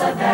ต้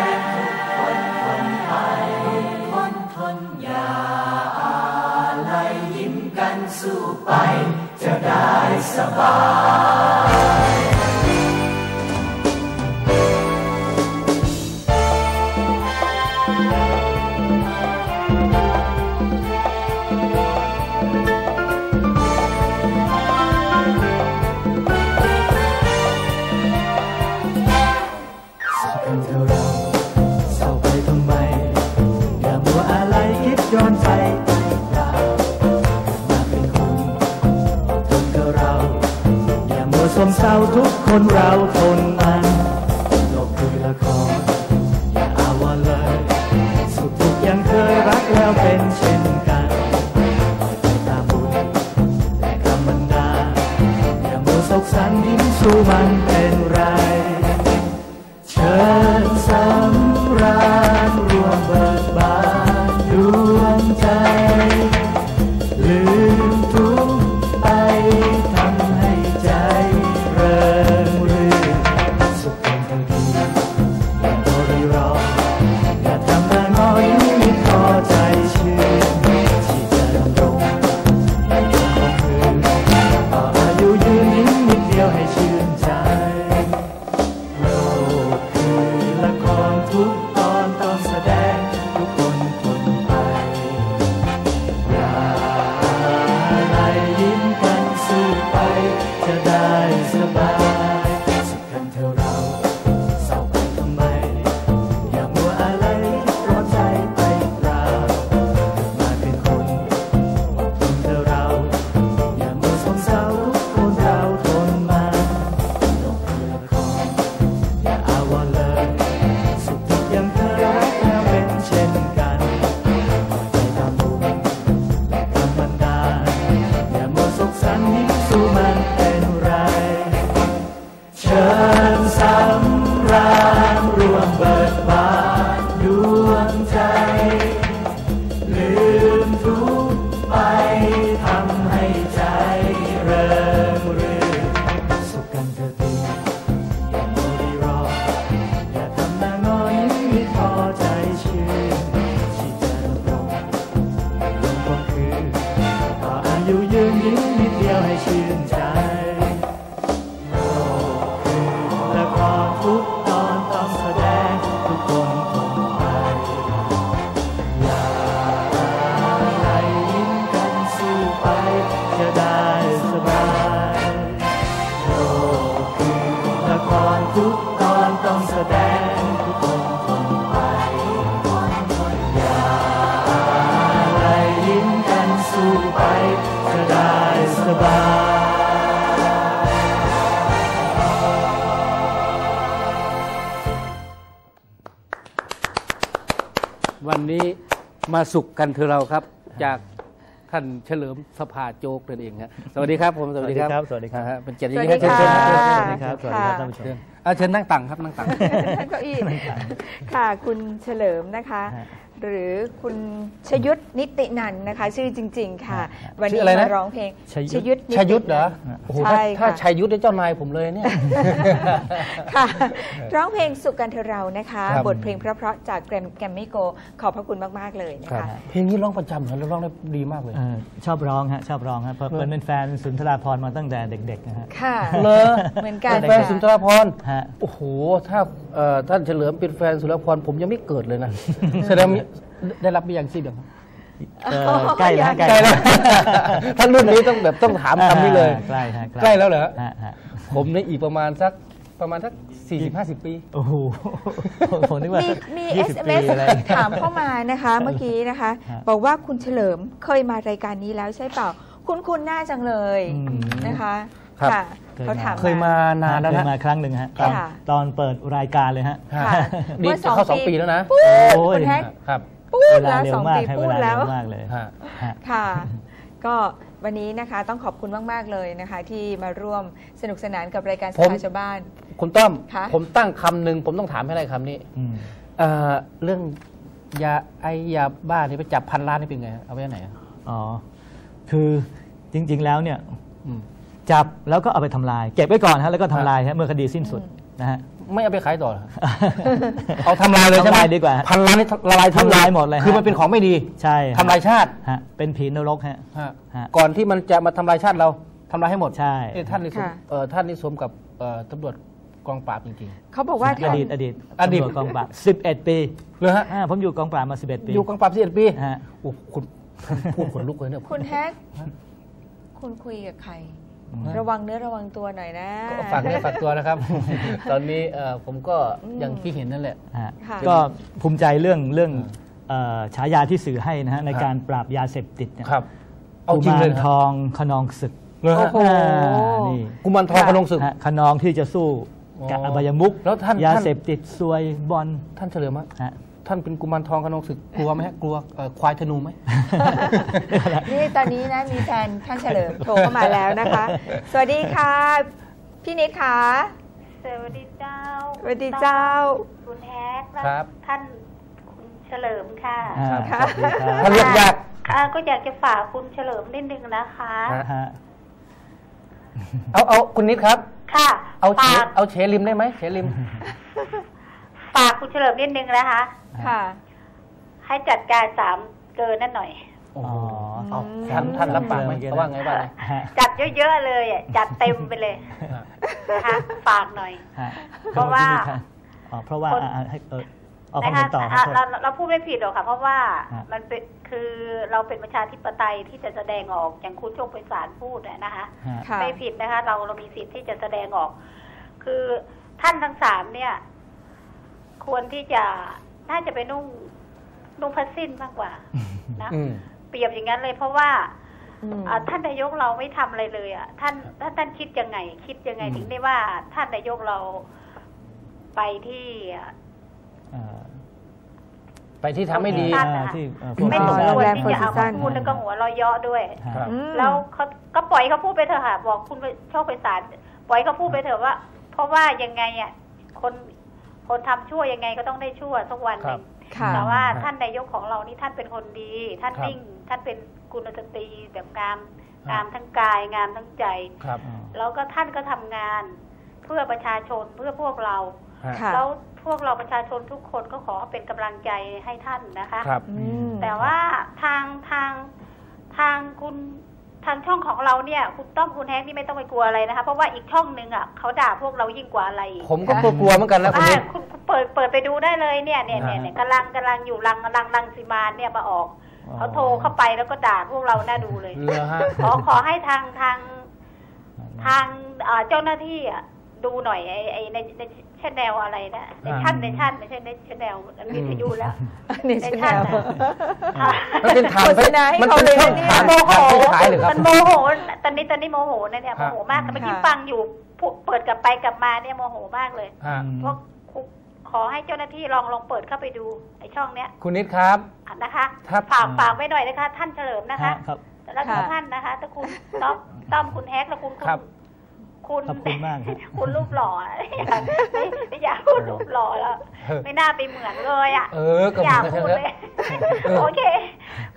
จะได้สบาย ทุกตอนต้องแสดงทุกคนทนไปอย่าอะไรยิ้มกันสู้ไปจะได้สบายวันนี้มาสุขกันเถอะเราครับ จากท่านเฉลิมสภาโจกนั่นเองครับสวัสดีครับผมสวัสดีครับสวัสดีครับอ่าฮะเป็นเกียรติสวัสยิ่งดีให้เชิญค่ะเชิญสวัสดีครับสวัสดีครับค่ะท่านผู้ชม เชิญอ่าเชิญนั่งตังครับนั่งตังเก้าอี้ค่ะ คุณเฉลิมนะคะ ฮะ หรือคุณชยุทธนิตินันท์นะคะ ชื่อจริง ๆ ค่ะฮะวันชื่นี้ออะไรนะ มาร้องเพลงชยุทธ ยุทธนิติชายุทธเหรอนันท์โอ้โหใช่ถ้าค่ะ ถ้าชายุทธเนี่ยเจ้านายผมเลยเนี่ย ค่ะ ร้องเพลงสุขกันเธอเรานะคะ ครับ บทเพลงเพราะๆจากแกรมแกรมมี่โกขอบพระคุณมากๆเลยนะครับคะเพลงนี้ร้องประจำเหรอแล้วร้องได้ดีมากเลย เอ่อชอบร้องฮะชอบร้องฮะเพราะเป็นเป็นแฟนสุนทราพรณ์มาตั้งแต่เด็กๆนะฮะค่ะเลอเหมือนกันแฟนค่ะสุนทรพรฮะ โอ้โห ถ้าเอ่อท่านเฉลิมเป็นแฟนสุนทรพรผมยังไม่เกิดเลยนะ แสดงว่า ได้รับไปยังสิเดียวครับเอ่อใกล้แล้วฮะใกล้แล้วท่านรุ่นนี้ต้องแบบต้องถามคำนี้เลยใกล้ฮะใกล้แล้วเหรอฮะฮะผมในอีกประมาณสักประมาณสักสี่สิบห้าสิบปี โอ้โหผมนึกว่ามีสักมียี่สิบปี SMS อะไรถามเข้ามานะคะเมื่อกี้นะคะฮะบอกว่าคุณเฉลิมเคยมารายการนี้แล้วใช่เปล่า คุณคุณหน้าจังเลยอืมนะคะครับค่ะเคยมาเขาถามเคยมานานแล้วเคนะยมาครั้งหนึ่งฮะตอนค่ะตอนเปิดรายการเลยฮะฮะค่ะนี่จะเข้าสองปีแล้วนะปู๊ดโอ้ยคุณแท็กครับ ปู๊ดเวลาแล้วเร็สวองมากปีให้ปูเวดลาแล้เร็ววมากเลยฮะฮะค่ะ ก็วันนี้นะคะต้องขอบคุณมาก ๆ เลยนะคะ ที่มาร่วมสนุกสนานกับรายการสผมภาชาวบ้าน คุณต้อมค่ะผมตั้งคำหนึ่งผมต้องถามให้ได้คำนี้อืมเอ่อเรื่องยาไอยาบ้านี่ไปจับพันล้านนี่เป็นไง เอาไว้ไหนอะอ๋อ คือจริง ๆ แล้วเนี่ยอืมจับแล้วก็เอาไปทำลาย เก็บไว้ก่อนฮะแล้วก็ทำลายฮะเมื่อคดีสิ้นสุดนะฮะ ไม่เอาไปขายต่อเหรอเอาทำลายเลยใช่ไหมทำลายดีกว่า พันล้านนี่ละลายทิ้งทำลายหมดเลยฮะคือมันเป็นของไม่ดีใช่ฮะทำลายชาติฮะเป็นผีนรกฮะฮะฮะก่อนที่มันจะมาทำลายชาติเราทำลายให้หมดใช่เอ้ยท่านนี่สมค่ะเอ่อท่านนี่สมกับเอ่อตำรวจกองปราบจริงเขาบอกว่าอท่านดีตอดีตอดีตตำรวจกองปราบ11ปีๆเลยฮะอ่าผมอยู่กองปราบมา11ปี อยู่กองปราบสิบเอ็ดปีฮะโอ้คุณพูดขนลุกเลยเนี่ยคุณแฮกคุณคุยกับใคร ระวังเนื้อระวังตัวหน่อยนะก็ฝากเนื้อฝากตัวนะครับ ตอนนี้เอ่อผมก็อย่างที่เห็นนั่นแหละฮะค่ะก็ภูมิใจเรื่องเรื่องอืมเอ่อฉายาที่สื่อให้นะฮะในครับการปราบยาเสพติดเนี่ยครับเอากุจริงมาเลยรนะทองขนองศึกเลยฮะโอ้โหอ่านี่กุมารทองพนงศึกฮะขนองที่จะสู้กับอ๋ออบายมุกแล้วท่านยาท่านเสพติดซวยบอลท่านเฉลิมฮะฮะ ท่านเป็นกุมารทองขนองศึกกลัวไหมฮะกลัวเอ่อควายธนูไหมนี่ตอนนี้นะมีแฟนท่านเฉลิมโทรเข้ามาแล้วนะคะ สวัสดีค่ะ พี่นิดค่ะสวัสดีเจ้าสวัสดีเจ้า คุณแฮกและครับท่านคุณเฉลิมค่ะอ่าครับสวัสดีครับท่านเลือกยากอ่าก็อยากจะฝากคุณเฉลิมนิดนึงนะคะฮะฮะเอาเอาคุณนิดครับ ค่ะ เอาเฉฝากเอาเฉลิมได้ไหมเฉลิม ฝากคุณเฉลิมนิดนึงนะคะ ค่ะ ให้จัดการสามเกินนั่นหน่อยโอ้อ๋โหอเอาท่านท่านรับปากไหมเขาว่าไงว่าไงฮะจัดเยอะๆเลยอะจัดเต็มไปเลยนะคะฝากหน่อยฮะเพราะว่าอ๋อเพราะว่าคนอ่าอ่าให้เออเอาคนะวามเห็คะนต่อคอะรับเราเราพูดไม่ผิดหรอกค่ะ เพราะว่าฮะมันเป็นคือเราเป็นประชาธิปไตยที่จะแสดงออกอย่างคุณโชคเป็นสารพูดอะนะคะฮะค่ะไม่ผิดนะคะ เราเรามีสิทธิ์ที่จะแสดงออก คือท่านทั้งสามเนี่ย ควรที่จะ น่าจะไปนุ่งนุ่งผ้าสิ้นมากกว่า นะอืมเปรียบอย่างนั้นเลยเพราะว่าอืมอ่าท่านนายกเราไม่ทำอะไรเลยอะท่านท่านท่านคิดยังไง คิดยังไงอืมถึงได้ว่า ท่านนายกเราไปที่อะเอ่อไปที่ทำไม่ดีท่านอ่านะคะที่เอ่อไม่พสวมกควรโรงแรมที่จะเอา Four มา Seasons พูดแล้วก็หัวเราะเยาะด้วยฮะอืมแล้วเขาก็ปล่อยเขาพูดไปเถอะค่ะบอกคุณไปโชคไปสารปล่อยเขาพูดไปเถอะว่า เพราะว่ายังไงอะคน คนทำชั่วยังไงก็ต้องได้ชั่วสักวันหนึ่งค่ะแต่ว่าครับท่านนายกของเรานี่ท่านเป็นคนดี ท่านครับนิ่ง ท่านเป็นกุลสตรีแบบงามครับงามทั้งกายงามทั้งใจครับอ๋อแล้วก็ท่านก็ทำงาน เพื่อประชาชนเพื่อพวกเราฮะค่ะแล้วพวกเราประชาชนทุกคนก็ขอเป็นกำลังใจให้ท่านนะคะครับอืมแต่ว่าทางทางทางคุณ ทางช่องของเราเนี่ยคุณต้อมคุณแฮงนี่ไม่ต้องไปกลัวอะไรนะคะ เพราะว่าอีกช่องหนึ่งอะเขาด่าพวกเรายิ่งกว่าอะไรอีกผมก็กลัวๆเหมือนกันแล้วคนอ่านี้คุณคุณเปิดเปิดไปดูได้เลยเนี่ยเนี่ยเนี่ยเนี่ยกำลังกำลังอยู่รังรังรังสีมานเนี่ยมาออกอ๋อเขาโทรเข้าไปแล้วก็ด่าพวกเราน่าดูเลยเลอฮะขอขอให้ทางทางทางเอ่อเจ้าหน้าที่อะดูหน่อยไอ้ไอ้ในใน ชแนลอะไรนะในชั้นในชั้นไม่ใช่ในชแนลวิทยุแล้วนี่ในใช่ชั้นแล้วน่ะมันเป็นทางโฆษณาให้มันเขาเป็นเลยช่องนะเนี่ยทางโมโหทางซื้อขายเหรือครับมันโมโหตอนนี้ตอนนี้โมโหนะเนี่ยโมฮะโหมากแต่เมื่อกี้ค่ะฟังอยู่พูดเปิดกลับไปกลับมาเนี่ยโมโหมากเลยฮะเพราะคุขอให้เจ้าหน้าที่ลองลองเปิดเข้าไปดูไอ้ช่องเนี้ยคุณนิดครับนะคะครับฝากฝากไว้หน่อยนะคะ ท่านเฉลิมนะคะฮะครับแล้วก็ค่ะท่านนะคะถ้าคุณต้อมต้อมคุณแฮกแล้วคุณคุณ ครับคุณขอบคุณมากครับคุณรูปหล่ออะไม่ไม่อยากพูดรูปหล่อแล้วเออไม่น่าไปเหมือนเลยอะเออก็อยากเหมือนพูดกันเลยเออโอเค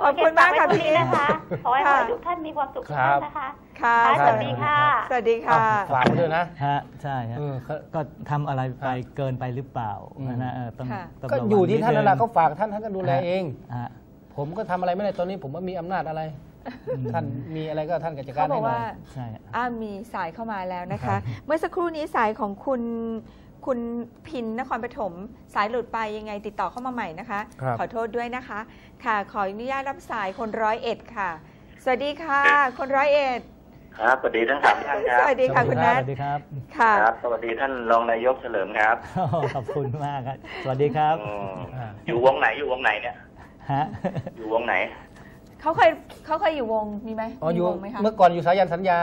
ขอบคุณมากค่ะโอเฝไว้ตรงพี่นี้นะคะขอให้ค่ะทุกท่านมีความสุขทุกครัท่าบนนะคะค่ะค่ะสวัสดีค่ะสวัสดีเอาค่ะฝากไว้ด้วยนะฮะใช่ฮะเออเขาก็ทำอะไรไปครับเกินไปหรือเปล่าอืมนะเออต้องค่ะต้องก็ระวังอยู่ที่ท่านนั่นแหละดงเขาฝากท่านท่านก็ดูแลเองฮะผมก็ทำอะไรไม่ได้ตอนนี้ผมว่ามีอำนาจอะไร ท่านมีอะไรก็ท่านก็จัดกาเขารบให้อกหน่อว่ายใช่ฮะอ้ามีสายเข้ามาแล้วนะครัคะบเมื่อสักครู่นี้สายของคุณคุณพินนครปฐมสายหลุดไปยังไงติดต่อเข้ามาใหม่นะคะครับขอโทษด้วยนะคะ ค่ะขออนุญาตรับสายคนร้อยเอ็ดค่ะ สวัสดีค่ะ คนร้อยเอ็ดครับสวัสดีทั้งสามท่านคสรับวัสดีค่ะคุณนัสทวัสดีครับค่ะครับสวัสดีท่านรองนายกเฉลิมครับโอ้ขอบคุณมากครับ สวัสดีครับอืมอ่าอยู่วงไหนอยู่วงไหนเนี่ยฮะอยู่วงไหน เขาเคยเขาเคยอยู่วงมีไหมอ๋ออยู่มีวงไหมคะเมื่อก่อนอยู่สายันสัญญา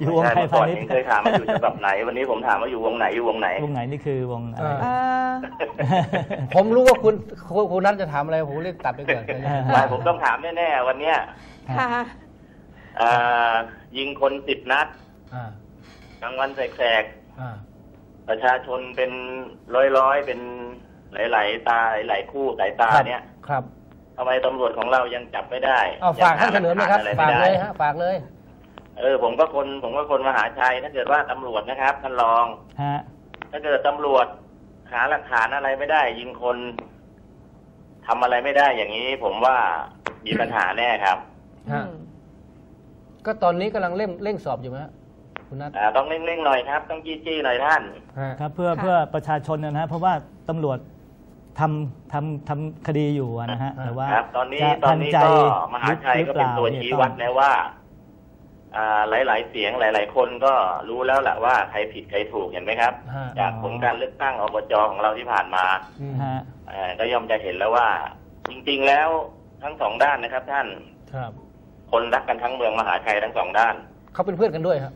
อยู่วงใช่ไทยเมื่อก่พาอนณิชย์นี้เคยถามว่าอยู่ฉบับไหน วันนี้ผมถามว่าอยู่วงไหนอยู่วงไหนวงไหนนี่คือวงอะไรเออผมรู้ว่าคุณคุณคุณนัทจะถามอะไรผมเรียกตัดไปก่อนไม่ผมต้องถามแน่ๆวันเนี้ยค่ะเอ่อยิงคนสิบนัดอ่ากลางวันแสกอ่าๆประชาชนเป็นร้อยๆเป็นหลายๆตาหลายๆคู่สายตาครับเนี่ยครับ ทำไมตำรวจของเรายังจับไม่ได้เอาฝากท่านเฉลิมนะครับยังฝากหเลลัยฐนอะไรไม่ได้ฮะฝากเลย เออ ผมก็คนผมก็คนมหาชัยถ้าเกิดว่าตำรวจนะครับท่านรองฮะถ้าเกิดตำรวจหาหลักฐานอะไรไม่ได้ ยิงคนทำอะไรไม่ได้อย่างนี้ ผมว่ามีปัญหาแน่ครับฮะก็ตอนนี้กำลังเร่งเร่งสอบอยู่ไหมฮะคุณนัทอ่าต้องเร่งๆหน่อยครับ ต้องจี้ๆหน่อยท่านฮะครับ เพื่อค่ะเพื่อประชาชนนะฮะเพราะว่าตำรวจ ทำทำทำคดีอยู่อะนะฮะแต่ว่าครับ ตอนนี้จะตอนทันี้ใจก็มหาชัยหรือก็เป็นตัวปล่ชี้ยวัดต้องแล้วว่าอ่าหลายๆเสียงหลาย ๆ คนก็รู้แล้วแหละว่าใครผิดใครถูกเห็นไหมครับฮะจากผลการเลือกตั้งอบจของเราที่ผ่านมาอืมฮะเอ่อก็ย่อมจะเห็นแล้วว่า จริง ๆ แล้วทั้งสองด้านนะครับ ท่านครับ คนรักกันทั้งเมืองมหาชัยทั้งสองด้าน เขาเป็นเพื่อนกันด้วยครับ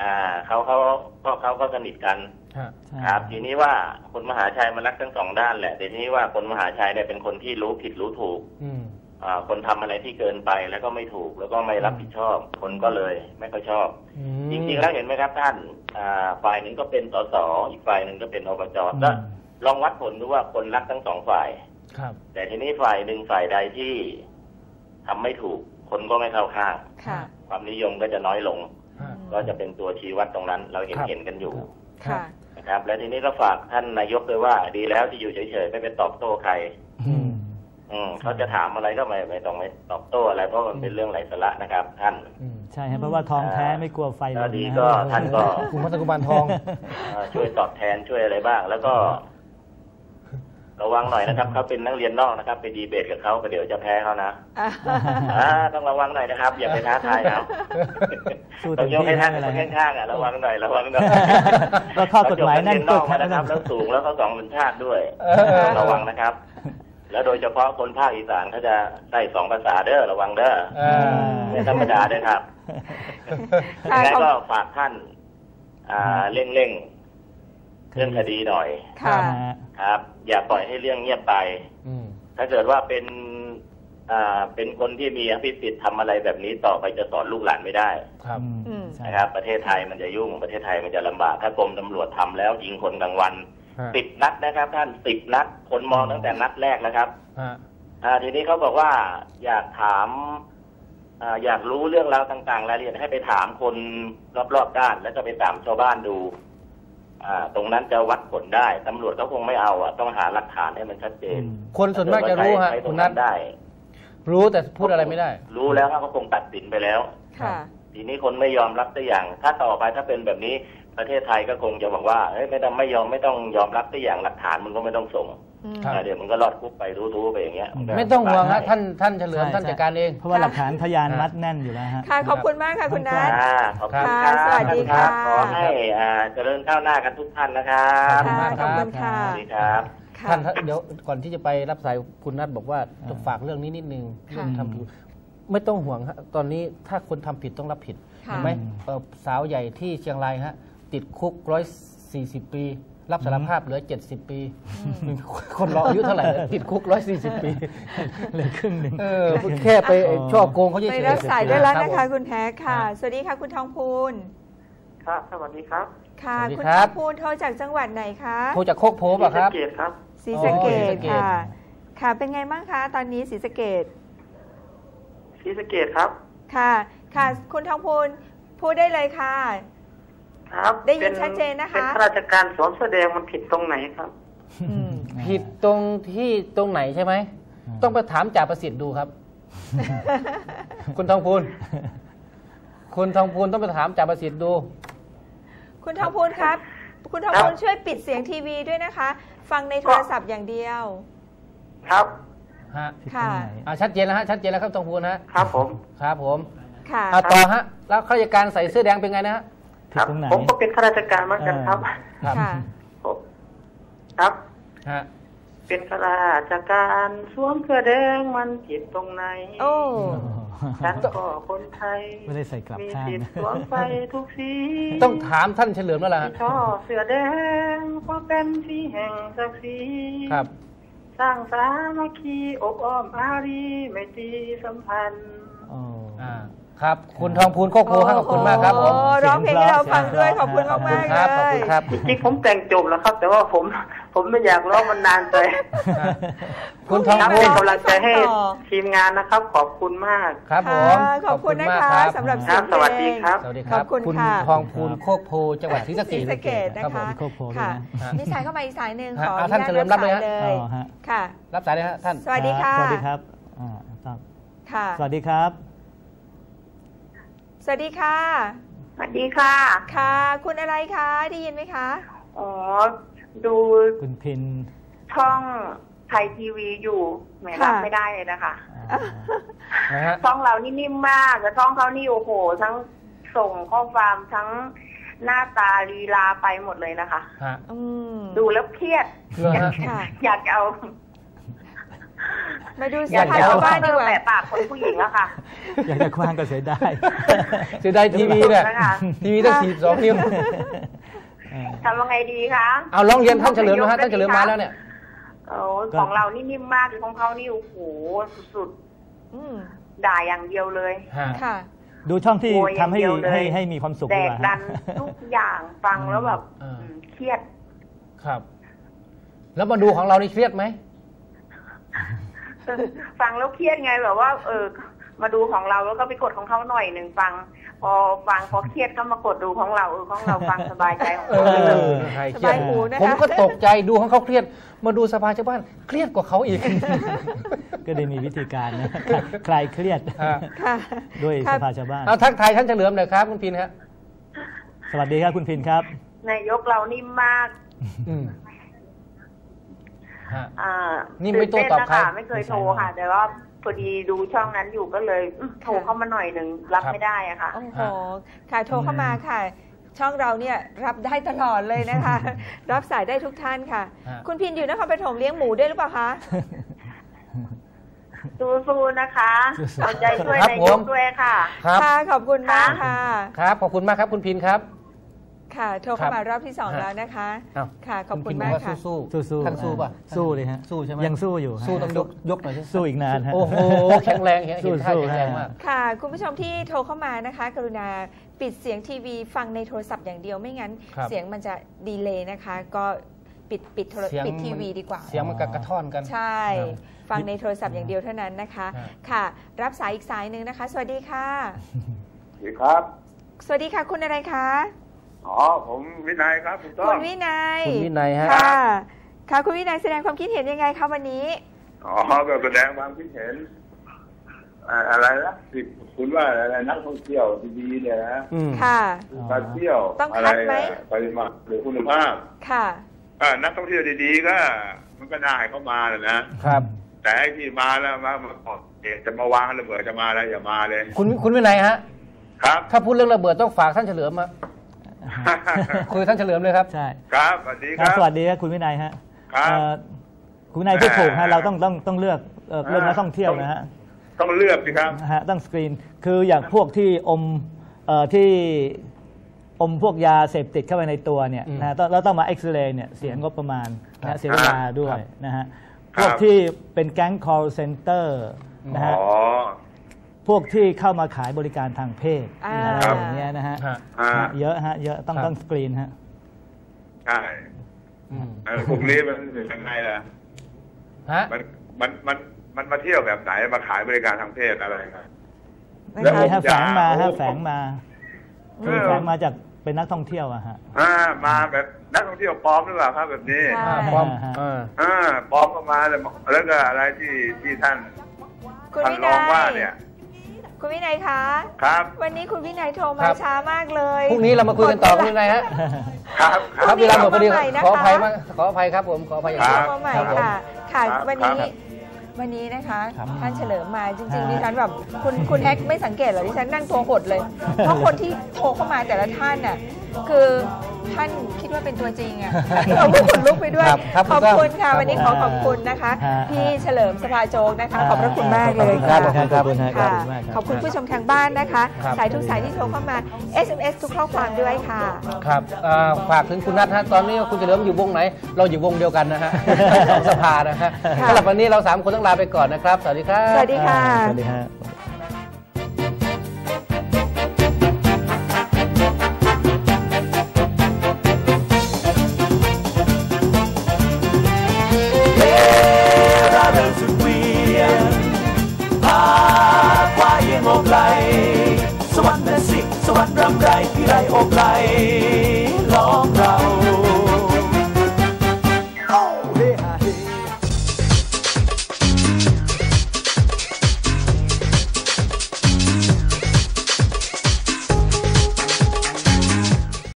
อ่าเขาเขาก็เขาก็สนิทกันฮะใช่ครับทีนี้ว่าคนมหาชัยมันรักทั้งสองด้านแหละแต่ทีนี้ว่าคนมหาชัยเนี่ยเป็นคนที่รู้ผิดรู้ถูก อืมอ่าคนทำอะไรที่เกินไปแล้วก็ไม่ถูกแล้วก็ไม่รับผิดชอบ คนก็เลยไม่ค่อยชอบอืมจริงๆแล้วเห็นไหมครับท่านอ่าฝ่ายหนึ่งก็เป็นสสอีกฝ่ายหนึ่งก็เป็นอบจอืมก็ลองวัดผลดูว่าคนรักทั้งสองฝ่าย ครับ แต่ทีนี้ฝ่ายหนึ่งฝ่ายใดที่ทำไม่ถูก คนก็ไม่เข้าข้างค่ะความนิยมก็จะน้อยลงฮะ ก็จะเป็นตัวชี้วัดตรงนั้น เราเห็นครับเห็นกันอยู่ค่ะนะครับ และทีนี้ก็ฝากท่านนายกด้วยว่า ดีแล้วที่อยู่เฉยๆไม่ไปตอบโต้ใคร อืมอืมเขาจะถามอะไรก็ไม่ไม่ต้องไม่ตอบโต้อะไรเพราะมันเป็นเรื่องไร้สาระนะครับ ท่านอืมใช่ฮะเพราะว่าทองแท้ไม่กลัวไฟลแล้วนดีนะก็ฮะท่านก็คุณพัฒกุมารทองเอ่อช่วยตอบแทนช่วยอะไรบ้าง แล้วก็ ระวังหน่อยนะครับเขาเป็นนักเรียนนอกนะครับ ไปดีเบตกับเขาก็เดี๋ยวจะแพ้เขานะอ่าอ่าต้องระวังหน่อยนะครับ อย่าไปท้าทายเขาสู้ต้เต็องมยกที่ให้ท่านไม่คเป็นไรนฮะข้างๆอะระวังหน่อยระวังหน่อยก็ข้อกฎหมายนั่นเขจบกนัฎกเรียนนอกมานะครับ แล้วสูงแล้วเขาสองสัญชาติด้วยเออต้องระวังนะครับ แล้วโดยเฉพาะคนภาคอีสานเขาจะได้สองภาษาเด้อระวังเด้อเออไม่ธรรมดาด้วยครับค่ะยังไงขอบก็ฝากท่าน อ่าเร่งเร่งๆ เรื่องคดีหน่อยค่ะนะฮะครับ อย่าปล่อยให้เรื่องเงียบไปอืมถ้าเกิดว่าเป็นอ่าเป็นคนที่มีอภิสิทธิ์ทำอะไรแบบนี้ต่อไปจะสอนลูกหลานไม่ได้ครับอืมใช่นะครับ ประเทศไทยมันจะยุ่งประเทศไทยมันจะลำบากถ้ากรมตำรวจทำแล้วยิงคนกลางวันฮะสิบนัดนะครับ ท่านสิบนัดคนมองตั้งแต่นัดแรกแล้วครับฮะอ่าทีนี้เขาบอกว่าอยากถามอ่าอยากรู้เรื่องราวต่างๆรายละเอียดให้ไปถามคนรอบๆด้าน แล้วก็ไปถามชาวบ้านดูอ่า ตรงนั้นจะวัดผลได้ตำรวจก็คงไม่เอาอะต้องหาหลักฐานให้มันชัดเจนอืมคนส่วนมากจะรู้ฮะใช้ตรคุงณนันั้ทนได้ รู้แต่พูดอะไรไม่ได้ รู้แล้วเขาก็คงตัดสินไปแล้วค่ะทีนี้คนไม่ยอมรับสักอย่าง ถ้าต่อไปถ้าเป็นแบบนี้ประเทศไทยก็คงจะบอกว่าเฮ้ยไม่ต้องไม่ยอมไม่ต้องยอมรับสักอย่างหลักฐานมันก็ไม่ต้องส่ง อืมครับอ่าเดี๋ยวมันก็รอดคุกไปรู้ๆไปอย่างเงี้ยนก็ไม่ต้องห่วงฮะได้ท่านท่านเฉลิมใช่ท่านใช่จัดการเอง เพราะว่าหลักฐานพยานมัดแน่นอยู่แล้วฮะ ค่ะขอบคุณมากค่ะคุณนัทอ่าขอบคุณค่ะครับสวัสดีรับค่ะขอให้อ่าเจริญก้าวหน้ากันทุกท่านนะครับขอบคุณค่ะมากขอบคุณค่ะสวัสดีครับค่ะท่านท่านเดี๋ยวก่อนที่จะไปรับสายคุณนัทบอกว่าจะฝากเรื่องนี้นิดนึงค่ะเรื่องทำผิดไม่ต้องห่วงฮะตอนนี้ถ้าคนทำผิดต้องรับผิดค่ะเห็นไหมเอ่อสาวใหญ่ที่เชียงรายฮะติดคุกร้อยสี่สิบปี รับสารภาพเหลือเจ็ดสิบปีคนเราอายุเท่าไหร่เนี่ยติดคุกร้อยสี่สิบปีเหลือครึ่งหนึ่งเออแค่ไปช่อโกงเขาเฉยไปๆรับสายได้แล้วรับนะคะผมคุณแท้ค่ะครับสวัสดีค่ะคุณทองพูนครับสวัสดีครับ ค่ะสวัสดีคุณคทรัอบงพูนโทรจากจังหวัดไหนคะโทรจากโคกโพป่ะครับเกียรติครับศรีสะเกอ๋อศรีดสะเกษค่ะ ค่ะเป็นไงบ้างคะตอนนี้ศรีสะเกดศรีสะเกดครับ ค่ะ ค่ะ คุณทองพูนพูดได้เลยค่ะ ครับได้ยินป็ชัดเจนนะคะ เป็นข้าราชการสวมเสื้อแดงมันผิดตรงไหนครับอืมผิดตรงที่ตรงไหนใช่ไหม ต้องไปถามจ่าประสิทธิ์ดูครับ คุณทองพูนคุณทองพูนต้องไปถามจ่าประสิทธิ์ดู คุณทองพูนครับ คุณทองครับพูนช่วยปิดเสียงทีวีด้วยนะคะ ฟังในโทรศัพท์อย่างเดียว ครับฮะผิดตรค่ะงไหนอ่าชัดเจนแล้วฮะชัดเจนแล้วครับทองพูนฮะครับผมครับผมค่ะอ่าต่อฮะ แล้วข้าราชการใส่เสื้อแดงเป็นไงนะฮะ ผิคดรับตรงไหนผมก็เป็นข้าราชการเหมือนกันครับครับค่ะผมครับฮะเป็นข้าราชการสวมเสื้อแดงมันผิดตรงไหนโอ้ฉันก็คนไทยไม่ได้ใส่กลับมีข้างสิทธิ์สวมไปทุกสีต้องถามท่านเฉลิมแล้วล่ะฮะที่ช่อเสื้อแดงเพราะเป็นสีแห่งศักดิ์ศรีครับ สร้างสามัคคีอบอ้อมอารีไม่ตรีสัมพันธ์โอ้อ่า ครับ คุณทองพูนโคกโพครับขอบคุณมากครับผมโอ้ร้องเพลงให้เราฟังด้วยขอบคุณมากขอบคุณมากครับขอบเลคุณยครับจริงๆผมแต่งจบแล้วครับ แต่ว่าผมผมไม่อยากร้องมันนานไปคุณทองครับพูเป็นนกำลังใจให้ต่อทีมงานนะครับ ขอบคุณมากครับผมค่ะขอบคุณนะมากคะรับสำหรับคเสีรัยบงสวัสดีครับสวัสดีครับขอบคุณคุณค่ะทองพูนโคกโพจังหวัดศรีสะเกศรีษสะเกดนะรับผคะมโคกโพด้วยค่ะนะมีสายเข้ามาอีกสายหนึ่งฮะขอเอาอท่านญเฉลิมรับเลยฮะสาเลยอ๋อฮะค่ะ รับสายเลยฮะท่านสวัสดีค่ะสวัสดีครับอ่าครับค่ะสวัสดีครับ สวัสดีค่ะ สวัสดีค่ะ ค่ะ คุณอะไรคะได้ยินไหมคะ อ๋อ ดูคุณพินช่องไทยทีวีอยู่แหมรับไม่ได้เลยนะคะอ่านะฮะช่องเรานี่นิ่มมากแต่ช่องเขานี่โอ้โห ทั้งส่งข้อความทั้งหน้าตาลีลาไปหมดเลยนะคะ ฮะอืมดูแล้วเครียด เหรอฮะ ค่ะ อยากจะเอา มาดูอสยากภาจะชาเอาวบ้านดีกว่าแปะปากคนผู้หญิงอะค่ะ อยากจะคว้างก็เสียได้เสียดายทีวีเนี่ยนะคะทีวีตั้งสี่สองนิ้วเออทำยังไงดีคะเอาร้องเรียนท่านเฉลิมนะฮะท่านเฉลิมมาแล้วเนี่ยโอ้ของเรานี่นิ่มมากเลยของเขานี่โอ้โหสุดอืมๆด่าอย่างเดียวเลยฮะค่ะดูช่องที่โอ้ยทำให้อย่างเดียวเลยให้ให้มีความสุขแดดีกกว่าดัฮะนทุกอย่างฟังแล้วแบบอ่าอืมเครียด ครับ แล้วมาดูของเรานี่เครียดไหม ฟังแล้วเครียดไงแบบว่า เออ มาดูของเราแล้วก็ไปกดของเขาหน่อยหนึ่งฟัง พอฟังพอเครียดก็มากดดูของเราเออของเราฟังสบายใจของเอเราอใครเครียดสบายหูนะคะผมก็ตกใจดูของเขาเครียด มาดูสภาชาวบ้านเครียดกว่าเขาอีก ก็ได้มีวิธีการนะคลายเครียดฮะค่ะด้วยครัสบภาชาวบ้านเอาทักทายท่านเฉลิมหน่อยครับคุณพินฮะสวัสดีครับคุณพินครับ นายกเรานิ่มมากอืม ฮะอ่านี่ไม่โต้ตอบใครตื่นเนะะไม่เคยโทรค่ะ แต่ว่าพอดีดูช่องนั้นอยู่ก็เลยอื้อโทรเข้ามาหน่อยหนึ่งรับครับ ไม่ได้อะค่ะ โอ้โห ค่ะ โทรเข้ามาค่ะ ช่องเราเนี่ยรับได้ตลอดเลยนะคะ รับสายได้ทุกท่านค่ะ ฮะ คุณพินอยู่นครปฐมเลี้ยงหมูด้วยหรือเปล่าคะ สู้ๆนะคะสู้ๆเอาใจช่วยครับนายผกม ด้วยค่ะ ครับ ค่ะ ขอบคุณมากค่ะ ครับ ขอบคุณมากครับคุณพินครับ ค่ะ โทรเข้ามารอบที่สองฮะแล้วนะคะ อ้าว ค่ะ ขอบคุณณพินมากว่าค่ะสู้สู้ๆท่านสู้ป่ะ สู้เลยฮะสู้ใช่ไหม ยังสู้อยู่ฮะสู้ต้องยกยกหน่อยสิสู้อีกนานฮะ โอ้โหแข็งแรงเห็นสู้เห็นท่าสู้แข็งแรงฮะมากค่ะ คุณผู้ชมที่โทรเข้ามานะคะ กรุณาปิดเสียงทีวีฟังในโทรศัพท์อย่างเดียวไม่งั้น ครับเสียงมันจะดีเลย์นะคะ ก็ปิดปิดโทรเสียงปิดทีมันวีดีกว่า เสียงมันกระกระท่อนกัน ใช่ ครับฟังในโทรศัพท์อย่างเดียวเท่านั้นนะคะฮะค่ะ รับสายอีกสายหนึ่งนะคะ สวัสดีค่ะ สวัสดีครับ สวัสดีค่ะ คุณอะไรคะ อ๋อผมวินัยครับถูกต้อคุงณวินัยคุณวินัยฮะ ค่ะ ค่ะคุณวินัยแสดงความคิดเห็นยังไงคะวันนี้ อ๋อก็แสดงความคิดเห็นอ่าอะไรนะที่คุณว่าอะไรนักท่องเที่ยวดีๆเนี่ยนะอืมค่ะการเที่ยวต้องอะคัไรดไหม อะปริมาณหรือคุณภาพค่ะ อ่านักท่องเที่ยวดีๆก็ มันก็น่าให้เขามาแหละนะครับ แต่ไอ้ที่มาแล้วมามาก่อเหตุจะมาวางระเบิดจะมาอะไรอย่ามาเลย คุณคุณวินัยฮะ ครับ ถ้าพูดเรื่องระเบิดต้องฝากท่านเฉลิมมา คุยกับท่านเฉลิมเลยครับ ใช่ครับสวัสดีคครัรับบสวัสดีครับคุณวินัยฮะครับเอ่อคุณวินัยพูดถูกอ่าฮะเราต้องต้องต้องเลือกเอ่อเรื่องนักท่องเที่ยวนะฮะต้องเลือกสิครับนะฮะต้องสกรีนคืออย่างพวกที่อมเอ่อที่อมพวกยาเสพติดเข้าไปในตัวเนี่ยอืมนะฮะต้องเราต้องมาเอ็กซเรย์เนี่ยเสียงบประมาณนะครัฮะบเสียเวลาด้วครัยบนะฮะครับพวกที่เป็นแก๊ง call center นะอ๋ฮะอ พวกที่เข้ามาขายบริการทางเพศอ่า อะไรอย่างเงี้ยนะฮะฮะ อ่าเยอะฮะเยอะต้องครับ ต้องสกรีนฮะใช่อืมเออพวกนี้มันยังไงล่ะ ฮะ มันมันมันมันมาเที่ยวแบบไหนมาขายบริการทางเพศอะไรครับ นะแล้วคะมีฮะแฝงมาโอ้ฮะโห แฝงมาเอคืออแฝงมาจากเป็นนักท่องเที่ยวอะฮะ อ่ามาแบบนักท่องเที่ยวปลอมหรือเปล่าครับ แบบนี้ใช่ อ่าปลอมฮะอ่าอ่าปลอมเข้ามาแล้วแล้วก็อะไรที่ที่ท่านคุณท่านวิรนัองว่ายเนี่ย คุณวินัยคะครับ วันนี้คุณวินัยโทรมาครับ ช้ามากเลยพรุ่งนี้เรามาคุยกันต่อคุณวินัยฮะครับคครัรับ บเวลาหมดพอดีโทรมาใหม่นะคะขออภัยมากขออภัยครับผมขออภัยอย่างโทยิ่รงมาใหม่ครับผมค่ะค่ะครับ วันนี้ครับวันนี้นะคะ ครับท่านเฉลิมมาจริงๆฮะดิฉันแบบคุณคุณแฮกไม่สังเกตเหรอดิฉันนั่งตัวหดเลย เพราะคนที่โทรเข้ามาแต่ละท่านน่ะคือ ท่านคิดว่าเป็นตัวจริงอะเราก็ขนลุกไปด้วยครับครับขอบคุณค่ะครับวันนี้ขอขอบคุณนะคะฮะพี่เฉลิมสภาโจกนะคะ ขอบพระคุณมากเลยครัค่ะบขอบคุณครับขอบค่ะคุณมากครับขอบคุณผู้ชมทางบ้านนะคะครับสายทุกสายที่โทรเข้ามา SMS ทุกข้อความด้วยค่ะ ครับอ่าฝากถึงคุณนัทฮะตอนนี้คุณเฉลิมอยู่วงไหน เราอยู่วงเดียวกันนะฮะสองสภานะฮะค่ะสำหรับวันนี้เราสามคนต้องลาไปก่อนนะครับ สวัสดีครับ สวัสดีค่ะสวัสดีฮะ